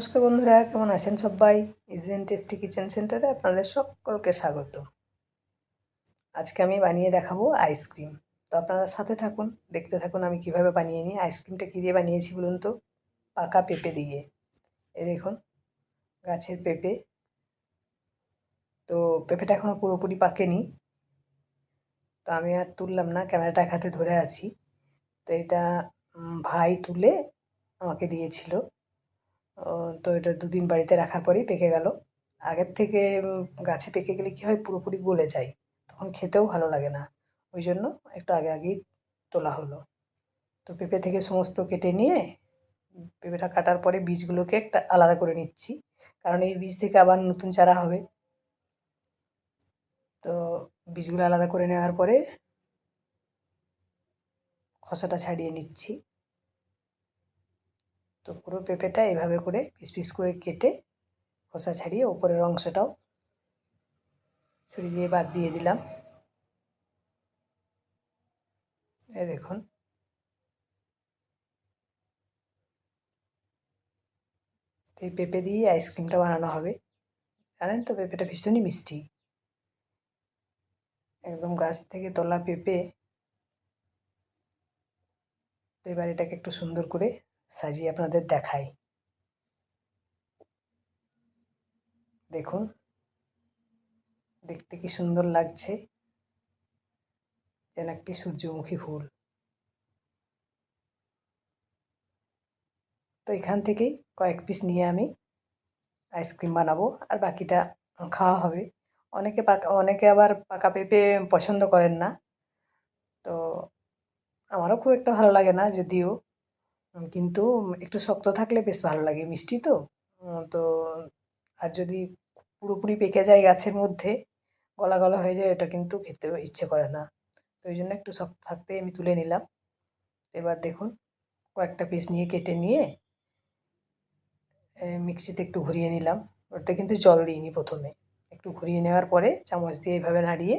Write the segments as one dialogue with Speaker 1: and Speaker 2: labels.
Speaker 1: নমস্কার বন্ধুরা, কেমন আছেন সবাই? ইজিএন টেস্টি কিচেন সেন্টারে আপনাদের সকলকে স্বাগত। আজকে আমি বানিয়ে দেখাবো আইসক্রিম তো আপনারা সাথে থাকুন, দেখতে থাকুন আমি কীভাবে বানিয়ে নিই। আইসক্রিমটা কী দিয়ে বানিয়েছি বলুন তো? পাকা পেঁপে দিয়ে। এ দেখুন, গাছের পেঁপে। তো পেঁপেটা এখনও পুরোপুরি পাকেনি। তো আমি আর তুললাম না, ক্যামেরাটা এক হাতে ধরে আছি। তো এটা ভাই তুলে আমাকে দিয়েছিল। তো এটা দুদিন বাড়িতে রাখার পরেই পেকে গেল। আগের থেকে গাছে পেকে গেলে কী হয়, পুরোপুরি গলে যায়। তখন খেতেও ভালো লাগে না। ওই জন্য একটু আগে আগেই তোলা হলো। তো পেঁপে থেকে সমস্ত কেটে নিয়ে, পেঁপেটা কাটার পরে বীজগুলোকে একটা আলাদা করে নিচ্ছি। কারণ এই বীজ থেকে আবার নতুন চারা হবে। তো বীজগুলো আলাদা করে নেওয়ার পরে খসাটা ছাড়িয়ে নিচ্ছি। তো পুরো পেঁপেটা এভাবে করে পিস পিস করে কেটে খোসা ছাড়িয়ে ওপরের অংশটাও ছুরি দিয়ে বাদ দিয়ে দিলাম। এই দেখুন। এই পেঁপে দিয়ে আইসক্রিমটা বানানো হবে। জানেন তো পেঁপেটা ভীষণই মিষ্টি। একদম গাছ থেকে তোলা পেঁপে। এবার এটাকে একটু সুন্দর করে সাজিয়ে আপনাদের দেখাই। দেখুন। দেখতে কি সুন্দর লাগছে। যেন একটি সূর্যমুখী ফুল। তো এখান থেকেই কয়েক পিস নিয়ে আমি আইসক্রিম বানাবো আর বাকিটা খাওয়া হবে। অনেকে পাকা, অনেকে আবার পাকা পেঁপে পছন্দ করেন না। তো আমারও খুব একটা ভালো লাগে না যদিও। কিন্তু একটু শক্ত থাকলে বেশ ভালো লাগে, মিষ্টি তো। তো আর যদি পুরোপুরি পেকে যায় গাছের মধ্যে, গলা গলা হয়ে যায়, ওটা কিন্তু খেতে ইচ্ছে করে না। তো ওই জন্য একটু শক্ত থাকতে আমি তুলে নিলাম। এবার দেখুন, কয়েকটা পিস নিয়ে কেটে নিয়ে মিক্সিতে একটু ঘুরিয়ে নিলাম। ওটা কিন্তু জল দিইনি প্রথমে। একটু ঘুরিয়ে নেওয়ার পরে চামচ দিয়ে এইভাবে নাড়িয়ে,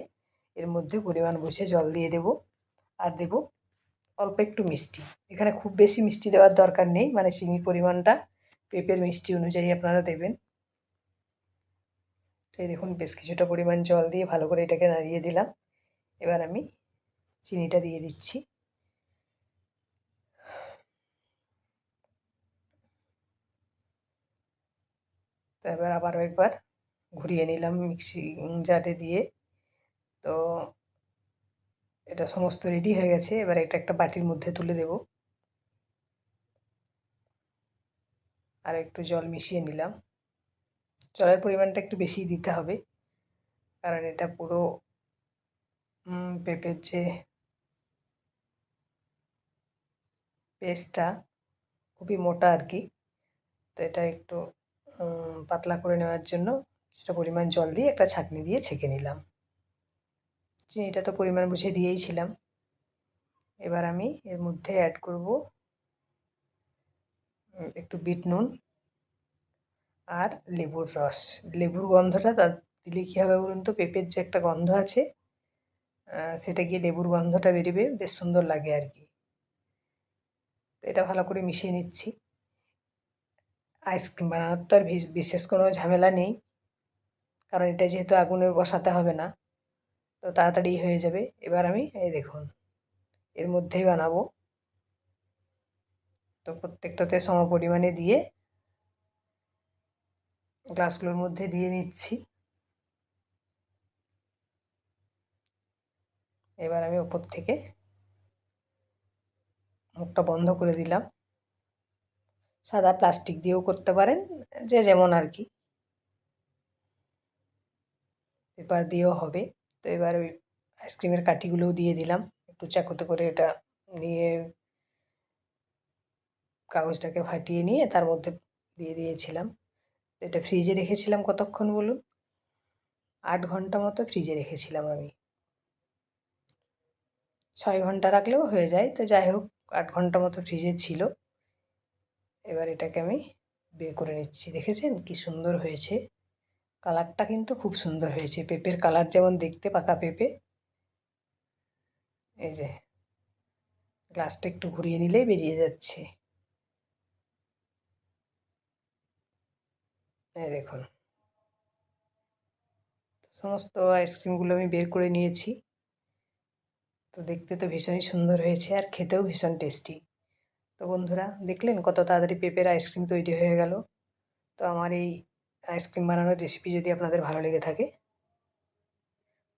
Speaker 1: এর মধ্যে পরিমাণ বুঝে জল দিয়ে দেব। আর দেব অল্প একটু মিষ্টি। এখানে খুব বেশি মিষ্টি দেওয়ার দরকার নেই মানে চিনির পরিমাণটা, পেঁপের মিষ্টি অনুযায়ী আপনারা দেবেন। এই দেখুন, বেশ কিছুটা পরিমাণ জল দিয়ে ভালো করে এটাকে নাড়িয়ে দিলাম। এবার আমি চিনিটা দিয়ে দিচ্ছি। তো এবার আবারও একবার ঘুরিয়ে নিলাম মিক্সি জারে দিয়ে। তো এটা সমস্ত রেডি হয়ে গেছে। এবার এটা একটা বাটির মধ্যে তুলে দেব। আর একটু জল মিশিয়ে নিলাম। জলের পরিমাণটা একটু বেশি দিতে হবে। কারণ এটা পুরো পেঁপের যে পেস্টটা খুবই মোটা আর কি। তো এটা একটু পাতলা করে নেওয়ার জন্য কিছুটা পরিমাণ জল দিয়ে একটা ছাঁকনি দিয়ে ছেঁকে নিলাম। চিনিটা তো পরিমাণ বুঝে দিয়েইছিলাম এবার আমি এর মধ্যে অ্যাড করব একটু বিট নুন আর লেবুর রস। লেবুর গন্ধটা তার দিলে কী হবে বলুন তো? পেঁপের যে একটা গন্ধ আছে সেটা গিয়ে লেবুর গন্ধটা বেরোবে। বেশ সুন্দর লাগে আর কি। তো এটা ভালো করে মিশিয়ে নিচ্ছি। আইসক্রিম বানানোর তো আর বিশেষ কোনো ঝামেলা নেই। কারণ এটা যেহেতু আগুনে বসাতে হবে না। তো তাড়াতাড়ি হয়ে যাবে। এবার আমি এই দেখুন, এর মধ্যেই বানাবো। তো প্রত্যেকটাতে সম পরিমাণে দিয়ে গ্লাসগুলোর মধ্যে দিয়ে নিচ্ছি। এবার আমি ওপর থেকে মুখটা বন্ধ করে দিলাম। সাদা প্লাস্টিক দিয়েও করতে পারেন, যে যেমন আর কি। পেপার দিয়েও হবে। তো এবার ওই আইসক্রিমের কাঠিগুলোও দিয়ে দিলাম। একটু চাকুতে করে এটা নিয়ে কাগজটাকে ফাটিয়ে নিয়ে তার মধ্যে দিয়ে দিয়েছিলাম। এটা ফ্রিজে রেখেছিলাম কতক্ষণ বলুন? আট ঘণ্টা মতো ফ্রিজে রেখেছিলাম আমি। ছয় ঘণ্টা রাখলেও হয়ে যায়। তো যাই হোক, আট ঘণ্টা মতো ফ্রিজে ছিল। এবার এটাকে আমি বের করে নিচ্ছি। দেখেছেন? কি সুন্দর হয়েছে। কালারটা কিন্তু খুব সুন্দর হয়েছে। পেঁপের কালার যেমন দেখতে পাকা পেঁপে। এই যে গ্লাসটা একটু ঘুরিয়ে নিলেই বেরিয়ে যাচ্ছে। দেখুন। সমস্ত আইসক্রিমগুলো আমি বের করে নিয়েছি। তো দেখতে তো ভীষণই সুন্দর হয়েছে আর খেতেও ভীষণ টেস্টি। তো বন্ধুরা, দেখলেন কত তাড়াতাড়ি পেঁপের আইসক্রিম তৈরি হয়ে গেল। তো আমার এই আইসক্রিম বানানোর রেসিপি যদি আপনাদের ভালো লেগে থাকে,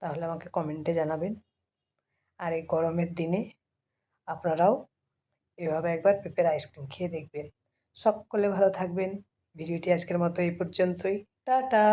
Speaker 1: তাহলে আমাকে কমেন্টে জানাবেন। আর এই গরমের দিনে আপনারাও এভাবে একবার পেঁপের আইসক্রিম খেয়ে দেখবেন। সকলে ভালো থাকবেন। ভিডিওটি আজকের মতো এই পর্যন্তই। টাটা!